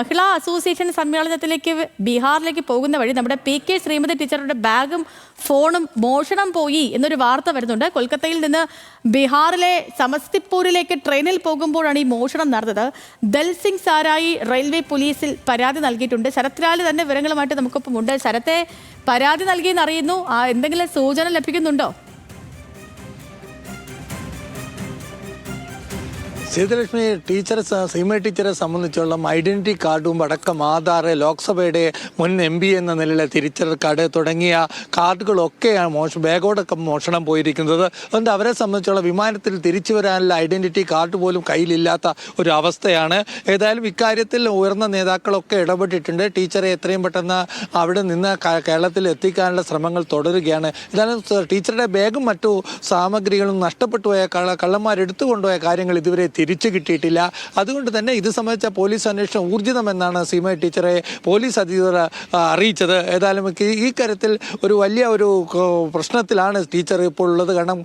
മഹിളാ association സമ്മേളനത്തിലേക്ക് ബീഹാറിലേക്ക് പോകുന്ന വഴി നമ്മുടെ പി കെ ശ്രീമതി ടീച്ചറുടെ ബാഗും ഫോണും മോഷണം പോയി എന്നൊരു വാർത്ത വരുന്നുണ്ട്. കൊൽക്കത്തയിൽ നിന്ന് ബീഹാറിലെ സമസ്തിപ്പൂരിലേക്ക് ട്രെയിനിൽ പോകുമ്പോഴാണ് ഈ മോഷണം നടന്നത്. ദൽസിംഗ് സാരായി റെയിൽവേ പോലീസിൽ പരാതി നൽകിയിട്ടുണ്ട്. ശരത്ലാൽ തന്നെ വിവരങ്ങളുമായിട്ട് നമുക്കൊപ്പം ഉണ്ട് ശരത്തെ പരാതി നൽകിയെന്നറിയുന്നു. എന്തെങ്കിലും സൂചന ലഭിക്കുന്നുണ്ടോ? സീതലക്ഷ്മി ടീച്ചർസ് സീമ ടീച്ചറെ സംബന്ധിച്ചോളം ഐഡന്റിറ്റി കാർഡും അടക്കം ആധാർ ലോക്സഭയുടെ മുൻ എം പി എന്ന നിലയിലെ തിരിച്ചറി കാർഡ് തുടങ്ങിയ കാർഡുകളൊക്കെയാണ് മോഷ ബാഗോടൊക്കെ മോഷണം പോയിരിക്കുന്നത്. അതുകൊണ്ട് അവരെ സംബന്ധിച്ചുള്ള വിമാനത്തിൽ തിരിച്ചു വരാനുള്ള ഐഡന്റിറ്റി കാർഡ് പോലും കയ്യിലില്ലാത്ത ഒരു അവസ്ഥയാണ്. ഏതായാലും ഇക്കാര്യത്തിൽ ഉയർന്ന നേതാക്കളൊക്കെ ഇടപെട്ടിട്ടുണ്ട്. ടീച്ചറെ എത്രയും പെട്ടെന്ന് അവിടെ നിന്ന് കേരളത്തിൽ എത്തിക്കാനുള്ള ശ്രമങ്ങൾ തുടരുകയാണ്. ഏതായാലും ടീച്ചറുടെ ബാഗും മറ്റു സാമഗ്രികളും നഷ്ടപ്പെട്ടു പോയ കള്ള കള്ളന്മാരെടുത്തു കൊണ്ടുപോയ കാര്യങ്ങൾ ഇതുവരെ തിരിച്ചു കിട്ടിയിട്ടില്ല. അതുകൊണ്ട് തന്നെ ഇത് സംബന്ധിച്ച പോലീസ് അന്വേഷണം ഊർജിതമെന്നാണ് സീമ ടീച്ചറെ പോലീസ് അധികൃതർ അറിയിച്ചത്. ഏതായാലും ഈ- കാര്യത്തിൽ ഒരു വലിയ ഒരു പ്രശ്നത്തിലാണ് ടീച്ചർ ഇപ്പോൾ ഉള്ളത്. കാരണം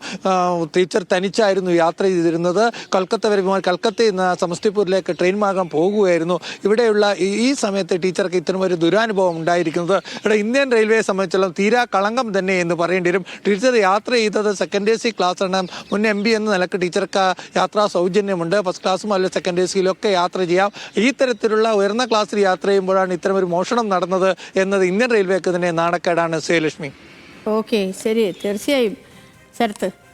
ടീച്ചർ തനിച്ചായിരുന്നു യാത്ര ചെയ്തിരുന്നത്. കൊൽക്കത്ത വരെ കൽക്കത്തയിൽ നിന്ന് സമസ്തിപൂരിലേക്ക് ട്രെയിൻ മാർഗം പോകുകയായിരുന്നു. ഇവിടെയുള്ള ഈ സമയത്ത് ടീച്ചർക്ക് ഇത്തരം ഒരു ദുരാനുഭവം ഉണ്ടായിരിക്കുന്നത്. ഇവിടെ ഇന്ത്യൻ റെയിൽവേയെ സംബന്ധിച്ചിടത്തോളം തീരാ കളങ്കം തന്നെ എന്ന് പറയേണ്ടി വരും. ടീച്ചർ യാത്ര ചെയ്തത് സെക്കൻഡ് എ സി ക്ലാസ്സാണ് മുൻ എം ബി എന്ന നിലയ്ക്ക് ടീച്ചർക്ക് യാത്രാ സൗജന്യമുണ്ട്. ഫസ്റ്റ് ക്ലാസ്സും അല്ല സെക്കൻഡ് എ ഒക്കെ യാത്ര ചെയ്യാം. ഈ തരത്തിലുള്ള ഉയർന്ന ക്ലാസ്സിൽ യാത്ര ചെയ്യുമ്പോഴാണ് ഇത്തരം ഒരു മോഷണം നടന്നത് എന്നത് ഇന്ത്യൻ റെയിൽവേക്ക് തന്നെ നാണക്കേടാണ് ശ്രീലക്ഷ്മി. ഓക്കെ ശരി. തീർച്ചയായും. ശരത്ത്.